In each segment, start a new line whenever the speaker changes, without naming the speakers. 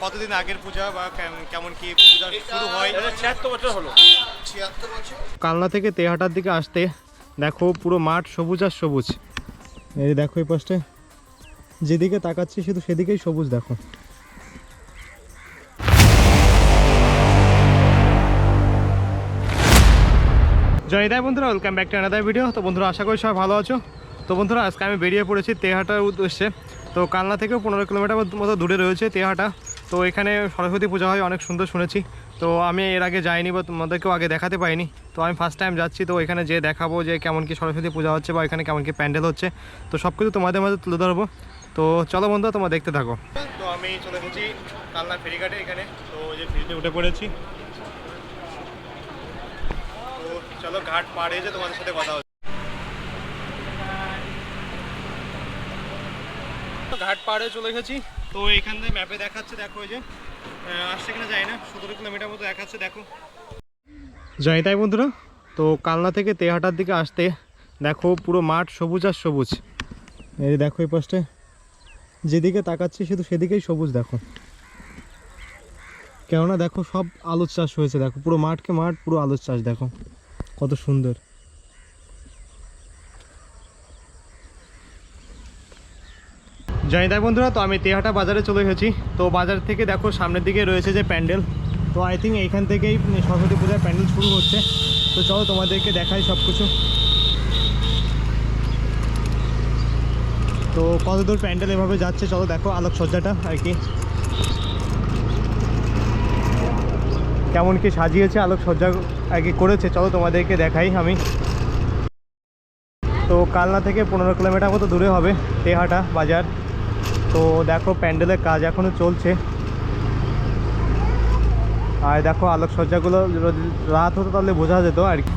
কতদিন আগের পূজা বা কেম- কেমন কি পূজা শুরু হয়?
ছিয়াত্তর বছর হলো। ছিয়াত্তর বছর?
কালনা থেকে তেহাটার দিকে আসতে দেখো পুরো মাঠ সবুজ আর সবুজ। এই দেখো এই পাশে। যেদিকে তাকাচ্ছি শুধু সেদিকেই সবুজ দেখো। জয় দায় বন্ধুরা welcome back to another video তো বন্ধুরা, আশা করি সবাই ভালো আছো। তো বন্ধুরা, আজকে আমি বেরিয়ে পড়েছি তেহাটার উদ্দেশ্যে। তো কালনা থেকেও পনেরো কিলোমিটার মতো দূরে রয়েছে তেহাটা। তো এখানে সরস্বতী পূজা হয়, অনেক সুন্দর শুনেছি। তো আমি এর আগে যাইনি বা তোমাদেরকেও আগে দেখাতে পাইনি। তো আমি ফার্স্ট টাইম যাচ্ছি, তো এখানে যে দেখাবো যে কেমন কি সরস্বতী পূজা হচ্ছে বা এখানে কেমন কি প্যান্ডেল হচ্ছে। তো সব কিছু তোমাদের মাঝে তুলে ধরবো। তো চলো বন্ধু তোমরা দেখতে থাকো। তো আমি চলে এসেছি কালনা ফেরিঘাটে এখানে। তো যে ফেরিতে উঠে পড়েছি। চলো ঘাট পার হয়েছে তোমাদের সাথে কথা হচ্ছে। ঘাট পাড়ে চলে গেছি। তো এখান থেকে ম্যাপে দেখাচ্ছে, দেখো ওই যে আসছে কিনা যায় না, সতেরো কিলোমিটার মতো দেখাচ্ছে, দেখো। যাই তাই বন্ধুরা, তো কালনা থেকে তেহাটার দিকে আসতে দেখো পুরো মাঠ সবুজ আর সবুজ। এই দেখো এই পাশে, যেদিকে তাকাচ্ছি শুধু সেদিকেই সবুজ দেখো। কেননা দেখো সব আলুর চাষ হয়েছে, দেখো পুরো মাঠকে মাঠ, পুরো আলুর চাষ দেখো। কত সুন্দর। জয় দাই বন্ধুরা, তো আমি তেহাটা বাজারে চলে এসেছি। তো বাজার থেকে দেখো সামনের দিকে রয়েছে যে প্যান্ডেল। তো আই থিঙ্ক এইখান থেকেই সরস্বতী পূজার প্যান্ডেল শুরু হচ্ছে। তো চলো তোমাদেরকে দেখাই সব কিছু তো কত দূর প্যান্ডেল এভাবে যাচ্ছে, চলো দেখো আলোকসজ্জাটা আর কি। কেমন কি সাজিয়েছে, আলোকসজ্জা কি করেছে, চলো তোমাদেরকে দেখাই আমি। তো কালনা থেকে পনেরো কিলোমিটার মতো দূরে হবে, তেহাটা বাজার। তো দেখো প্যান্ডেলের কাজ এখনও চলছে। আর দেখো আলোকসজ্জাগুলো রাত হতো তাহলে বোঝা যেত আর কি।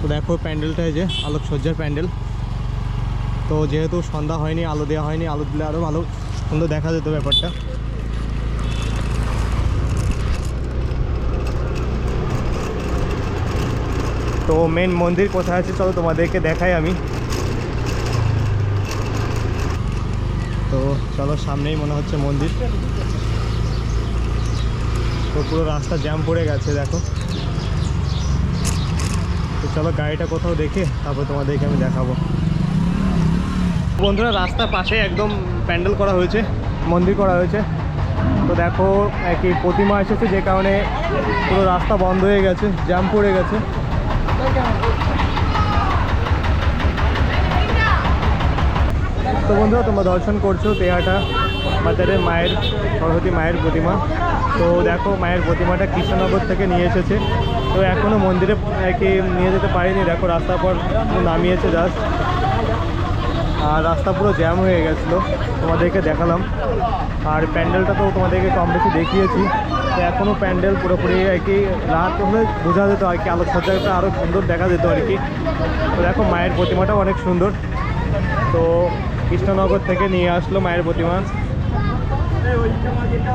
তো দেখো প্যান্ডেলটা যে, আলোকসজ্জার প্যান্ডেল। তো যেহেতু সন্ধ্যা হয়নি, আলো দেওয়া হয়নি, আলো দিলে আরও ভালো সুন্দর দেখা যেত ব্যাপারটা। তো মেন মন্দির কোথায় আছে চলো তোমাদেরকে দেখাই আমি। তো চলো সামনেই মনে হচ্ছে মন্দির। তো পুরো রাস্তা জ্যাম পড়ে গেছে, দেখো। তো চলো গাড়িটা কোথাও দেখে তারপর তোমাদেরকে আমি দেখাবো। বন্ধুরা রাস্তার পাশে একদম প্যান্ডেল করা হয়েছে, মন্দির করা হয়েছে। তো দেখো, একই প্রতিমা এসেছে যে কারণে পুরো রাস্তা বন্ধ হয়ে গেছে জ্যাম পড়ে গেছে। তো বন্ধুরা, তোমরা দর্শন করছ তেহাটা বাজারের মায়ের সরস্বতী মায়ের প্রতিমা। তো দেখো, মায়ের প্রতিমাটা কৃষ্ণনগর থেকে নিয়ে এসেছে। তো এখনও মন্দিরে আর কি নিয়ে যেতে পারিনি। দেখো রাস্তার পর নামিয়েছে জাস্ট আর রাস্তা পুরো জ্যাম হয়ে গেছিল। তোমাদেরকে দেখালাম। আর প্যান্ডেলটা তো তোমাদেরকে কম বেশি দেখিয়েছি। তো এখনও প্যান্ডেল পুরোপুরি আর কি রাত হলে বোঝা যেত আর কি, আলোকসজ্জাটা আরও সুন্দর দেখা যেত আর কি। তো দেখো, মায়ের প্রতিমাটাও অনেক সুন্দর। তো কৃষ্ণনগর থেকে নিয়ে আসলো মায়ের প্রতিমা।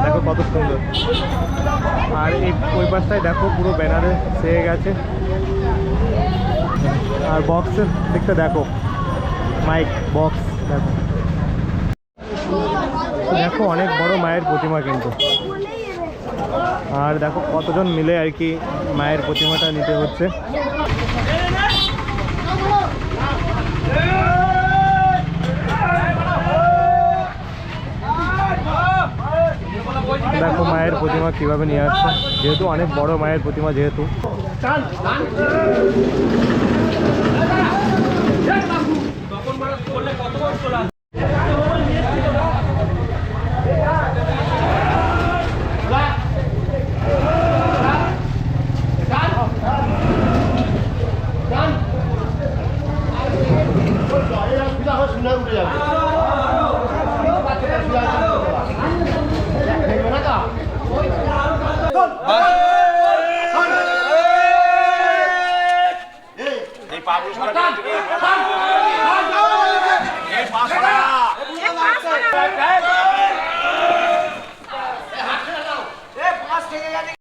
দেখো কত সুন্দর। আর এই ওই পাশটায় দেখো পুরো ব্যানারে সেরে গেছে। আর বক্সের দিকটা দেখো। মাইক, বক্স, দেখো। দেখো অনেক বড় মায়ের প্রতিমা কিন্তু। আর দেখো কতজন মিলে আর কি মায়ের প্রতিমাটা নিতে হচ্ছে দেখো মায়ের প্রতিমা কীভাবে নিয়ে আসছে? যেহেতু অনেক বড় মায়ের প্রতিমা যেহেতু
পাবলো সরকার থেকে এই পাঁচ টাকা
আস্তে আস্তে
জানি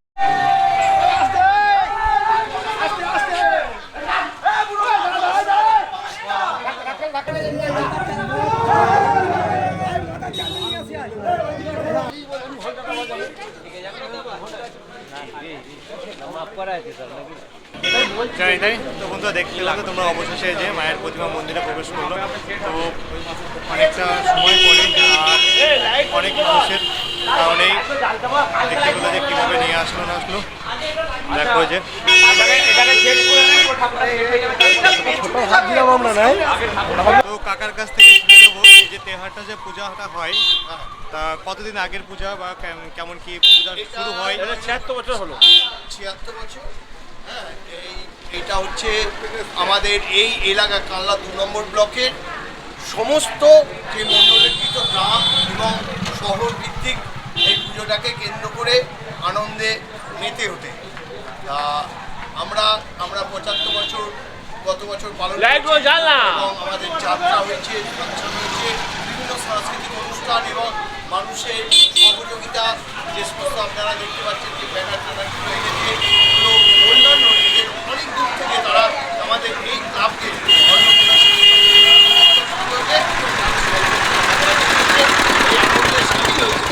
নাই তো বন্ধুরা দেখতে তো তোমরা অবশেষে যে মায়ের প্রতিমা মন্দিরে প্রবেশ করল। তো অনেকটা সময় পরে আর অনেক মানুষের কারণেই দেখতে পেল যে কীভাবে নিয়ে আসলো না আসলো। দেখো যে তো কাকার কাছ থেকে শুনে নেব যে তেহারটা যে পূজাটা হয় তা কতদিন আগের পূজা বা কেম- কেমন কি পূজা শুরু হয়?
ছিয়াত্তর বছর হলো।
ছিয়াত্তর বছর? এটা হচ্ছে আমাদের এই এলাকা কানলা দু নম্বর ব্লকের সমস্ত যে মণ্ডলীকৃত গ্রাম এবং শহর ভিত্তিক এই পুজোটাকে কেন্দ্র করে আনন্দে মেতে ওঠে তা আমরা আমরা পঁচাত্তর বছর গত বছর পালন। এবং আমাদের যাত্রা হয়েছে হয়েছে বিভিন্ন সাংস্কৃতিক অনুষ্ঠান এবং মানুষের সহযোগিতা যে সমস্ত আপনারা দেখতে পাচ্ছেন যে ব্যানার ট্যানারগুলো এনেছে এগুলো অন্যান্য এদের অনেক দূর থেকে তারা আমাদের এই ক্লাবকে অন্নপূর্ণা পুজোকে এই আনন্দে সামিল হয়েছে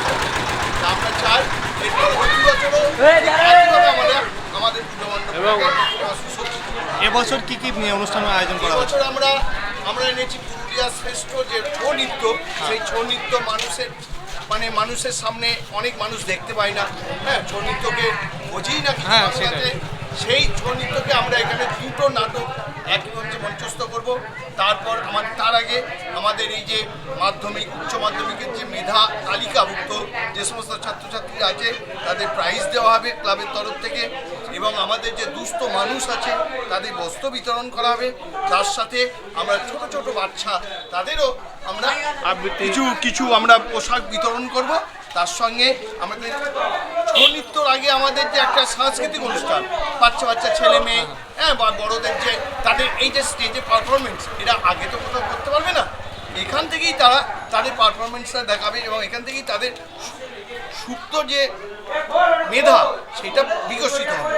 তা আমরা চাই এই পরবর্তী বছরও একইভাবে আমরা আমাদের পুজো মণ্ডপটাকে সুসজ্জিত করব।
এবছর কি নিয়ে অনুষ্ঠানের আয়োজন করা হচ্ছে।
এবছর আমরা আমরা এনেছি পুরুলিয়ার শ্রেষ্ঠ যে ছৌ নৃত্য সেই ছৌ নৃত্য মানুষের মানে মানুষের সামনে অনেক মানুষ দেখতে পায় না। হ্যাঁ ছৌ নৃত্যকে বোঝেই না
হ্যাঁ,
সেই ছৌ নৃত্যকে আমরা এখানে দুটো নাটক একই মঞ্চে মঞ্চস্থ করব। তারপর আমার তার আগে আমাদের এই যে মাধ্যমিক উচ্চ মাধ্যমিকের যে মেধা তালিকাভুক্ত যে সমস্ত ছাত্রছাত্রীরা আছে তাদের প্রাইজ দেওয়া হবে ক্লাবের তরফ থেকে এবং আমাদের যে দুস্থ মানুষ আছে তাদের বস্ত্র বিতরণ করা হবে। তার সাথে আমরা ছোট ছোট বাচ্চা তাদেরও আমরা কিছু কিছু আমরা পোশাক বিতরণ করব। তার সঙ্গে আমাদের নৃত্যর আগে আমাদের যে একটা সাংস্কৃতিক অনুষ্ঠান, বাচ্চা বাচ্চা, ছেলে মেয়ে হ্যাঁ বা বড়দের যে তাদের এই যে স্টেজে পারফরমেন্স এটা আগে তো কোথাও করতে পারবে না। এখান থেকেই তারা তাদের পারফরমেন্সটা দেখাবে এবং এখান থেকেই তাদের সুপ্ত যে মেধা, সেটা বিকশিত হবে।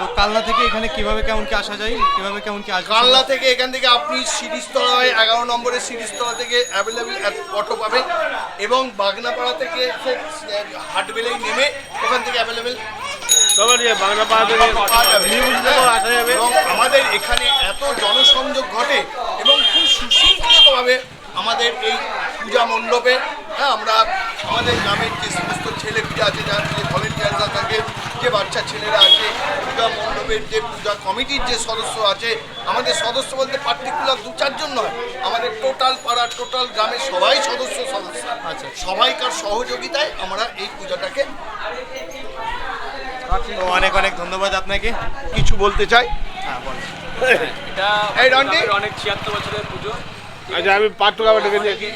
তো কালনা থেকে এখানে কীভাবে কেমন কি আসা যায়? কীভাবে কেমন কি আসবে?
কানলা থেকে এখান থেকে আপনি সিরিজতলায় এগারো নম্বরের সিরিজতলা থেকে অ্যাভেলেবেল অটো পাবেন এবং বাগনাপাড়া থেকে হাটবেলেই নেমে ওখান থেকে অ্যাভেলেবেল এবং আমাদের এখানে এত জনসংযোগ ঘটে এবং খুব সুশৃঙ্খলভাবে আমাদের এই পূজা মণ্ডপে হ্যাঁ আমরা আমাদের গ্রামের যে সমস্ত ছেলেপিলে আছে যারা যে ভলেন্টিয়াররা থাকে যে বাচ্চা ছেলেরা আছে পূজা মণ্ডপের যে পূজা কমিটির যে সদস্য আছে আমাদের সদস্য বলতে পার্টিকুলার দু চারজন নয় আমাদের টোটাল পাড়া টোটাল গ্রামের সবাই সদস্য সদস্য।
আচ্ছা।
সবাইকার সহযোগিতায় আমরা এই পূজাটাকে
অনেক অনেক ধন্যবাদ আপনাকে।
কিছু বলতে চাই?
হ্যাঁ বলেন।
এটা? অনেক ছিয়াত্তর বছরের পুজো।
আচ্ছা আমি পাঁচ টাকা দিয়েছি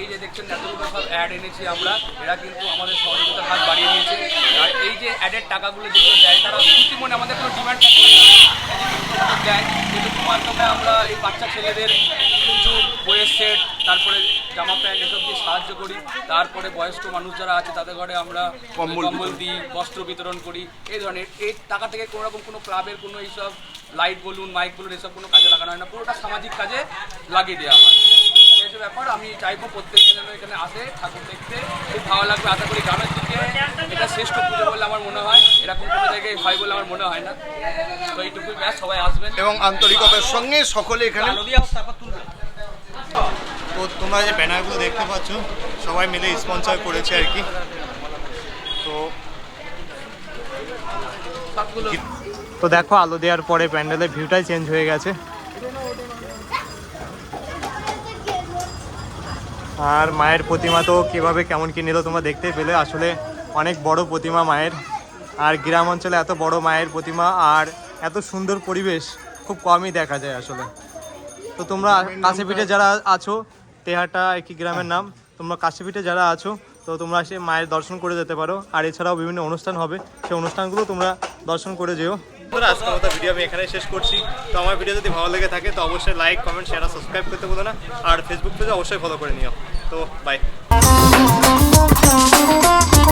এই যে দেখছেন এতগুলো সব অ্যাড এনেছি আমরা, এরা কিন্তু আমাদের সহযোগিতার হাত বাড়িয়ে দিয়েছে। আর এই যে অ্যাডের টাকাগুলো যেগুলো দেয়, তারা মনে আমাদের কোনো ডিমান্ড দেয় কিন্তু মাধ্যমে আমরা এই বাচ্চা ছেলেদের কিছু বইয়ের সেট তারপরে জামা প্যান্ট এসব দিয়ে সাহায্য করি তারপরে বয়স্ক মানুষ যারা আছে তাদের ঘরে আমরা
কম্বল
কম্বল দিই বস্ত্র বিতরণ করি এই ধরনের এই টাকা থেকে কোনো রকম কোনো ক্লাবের কোনো এইসব লাইট বলুন মাইক বলুন এসব কোনো কাজে লাগানো হয় না পুরোটা সামাজিক কাজে লাগিয়ে দেওয়া হয়। এইসব ব্যাপার আমি চাইব প্রত্যেকে যেন এখানে আসে ঠাকুর দেখতে। খুব ভালো লাগবে আশা করি গ্রামের দিকে। এটা শ্রেষ্ঠ পুজো বলে আমার মনে হয় এরকম কোনো জায়গায় হয় বলে আমার মনে হয় না। তো এইটুকুই ব্যাস সবাই আসবেন।
এবং আন্তরিকতার সঙ্গে সকলে এখানে
তো তোমরা যে ব্যানারগুলো দেখতে পাচ্ছ সবাই মিলে স্পন্সর করেছে আর কি। তো তো দেখো আলো দেওয়ার পরে প্যান্ডেলের ভিউটাই চেঞ্জ হয়ে গেছে। আর মায়ের প্রতিমা তো কীভাবে কেমন কি নিল তোমরা দেখতেই পেলে। আসলে অনেক বড় প্রতিমা মায়ের। আর গ্রাম অঞ্চলে এত বড় মায়ের প্রতিমা আর এত সুন্দর পরিবেশ খুব কমই দেখা যায় আসলে। তো তোমরা কাছেপিঠে যারা আছো তেহাটা একই গ্রামের নাম তোমরা কাছেপিঠে যারা আছো তো তোমরা এসে মায়ের দর্শন করে যেতে পারো। আর এছাড়াও বিভিন্ন অনুষ্ঠান হবে। সেই অনুষ্ঠানগুলো তোমরা দর্শন করে যেও। আজকের মতো ভিডিও আমি এখানে শেষ করছি। তো আমার ভিডিও যদি ভালো লেগে থাকে, তো অবশ্যই লাইক কমেন্ট শেয়ার আর সাবস্ক্রাইব করতে বলো না। আর ফেসবুক পেজে অবশ্যই ফলো করে নিও। তো বাই